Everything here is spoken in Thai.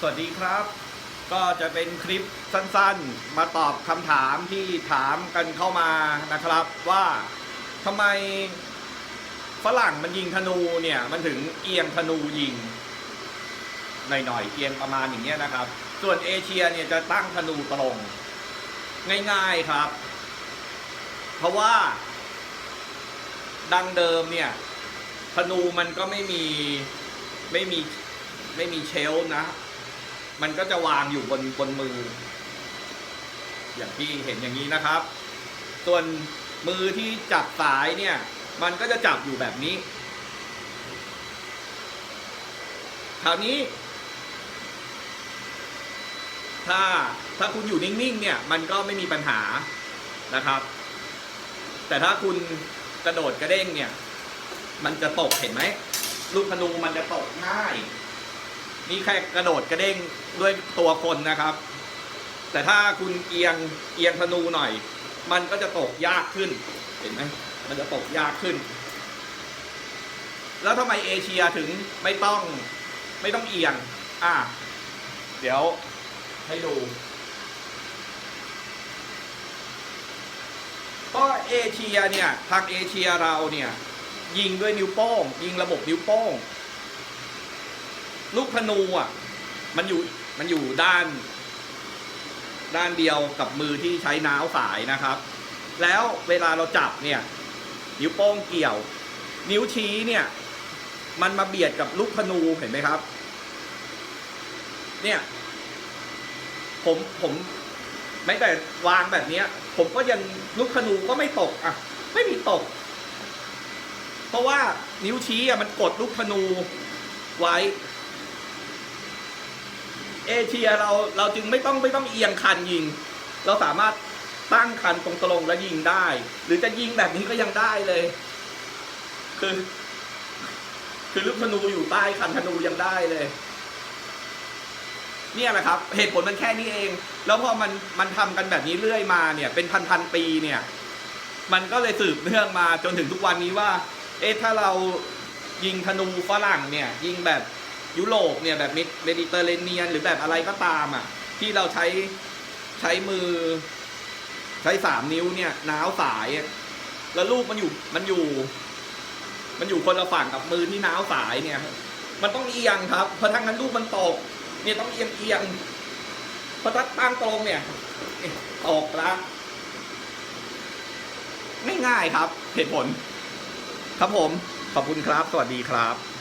สวัสดีครับ ก็จะเป็นคลิปสั้นๆ มาตอบคำถามที่ถามกันเข้ามานะครับว่าทำไมฝรั่งมันยิงธนูเนี่ย มันถึงเอียงธนูยิงหน่อยๆเอียงประมาณอย่างเงี้ยนะครับ ส่วนเอเชียเนี่ยจะตั้งธนูตรง ง่ายๆครับ เพราะว่า ดังเดิมเนี่ยธนูมันก็ไม่มีไม่มีไม่มีเชลนะ มันก็จะวางอยู่บนบนมือ อย่างที่เห็นอย่างนี้นะครับ ส่วนมือที่จับสายเนี่ย มันก็จะจับอยู่แบบนี้คราวนี้ ถ้าถ้าคุณอยู่นิ่งๆ เนี่ย มันก็ไม่มีปัญหานะครับ แต่ถ้าคุณกระโดดกระเด้งเนี่ย มันจะตกเห็นไหมลูกธนูมันจะตกง่าย นี่แค่กระโดดกระเด้งด้วยตัวคนนะครับ แต่ถ้าคุณเอียงเอียงธนูหน่อย มันก็จะตกยากขึ้น เห็นไหมมันจะตกยากขึ้น แล้วทำไมเอเชียถึงไม่ต้องไม่ต้องเอียง อะเดี๋ยวให้ดูเพราะเอเชียเนี่ยทางเอเชียเราเนี่ย ยิงด้วยนิ้วโป้ง ยิงระบบนิ้วโป้ง ลูกธนูอะ มันอยู่มันอยู่ด้าน ด้านเดียวกับมือที่ใช้น้าวสายนะครับ แล้วเวลาเราจับเนี่ย นิ้วโป้งเกี่ยว นิ้วชี้เนี่ย มันมาเบียดกับลูกธนูเห็นไหมครับ เนี่ย ผมผมไม่แต่วางแบบเนี้ย ผมก็ยังลูกธนูก็ไม่ตกอะ ไม่มีตก เพราะว่านิ้วชี้อะมันกดลูกธนูไว้ เอเชียเราเราจึงไม่ต้องไม่ต้องเอียงคันยิง เราสามารถตั้งคันตรงๆแล้วยิงได้ หรือจะยิงแบบนี้ก็ยังได้เลย คือ คือลูกธนูอยู่ใต้คันธนูยังได้เลย เนี่ยแหละครับ เหตุผลมันแค่นี้เอง แล้วพอมันมันทำกันแบบนี้เรื่อยมาเนี่ย เป็นพันพันปีเนี่ย มันก็เลยสืบเนื่องมาจนถึงทุกวันนี้ว่า เอ๊ะถ้าเรายิงธนูฝรั่งเนี่ย ยิงแบบ ยุโรปเนี่ยแบบเมดิเตอร์เรเนียน หรือแบบอะไรก็ตามอะ ที่เราใช้ใช้มือ ใช้สามนิ้วเนี่ยน้าวสาย แล้วลูกมันอยู่มันอยู่ มันอยู่คนละฝั่งกับมือที่น้าวสายเนี่ย มันต้องเอียงครับ เพราะทั้งนั้นลูกมันตก เนี่ยต้องเอียงเอียงเพราะถ้าตั้งตรงเนี่ยตกละไม่ง่ายครับเหตุผล ครับผม ขอบคุณครับ สวัสดีครับ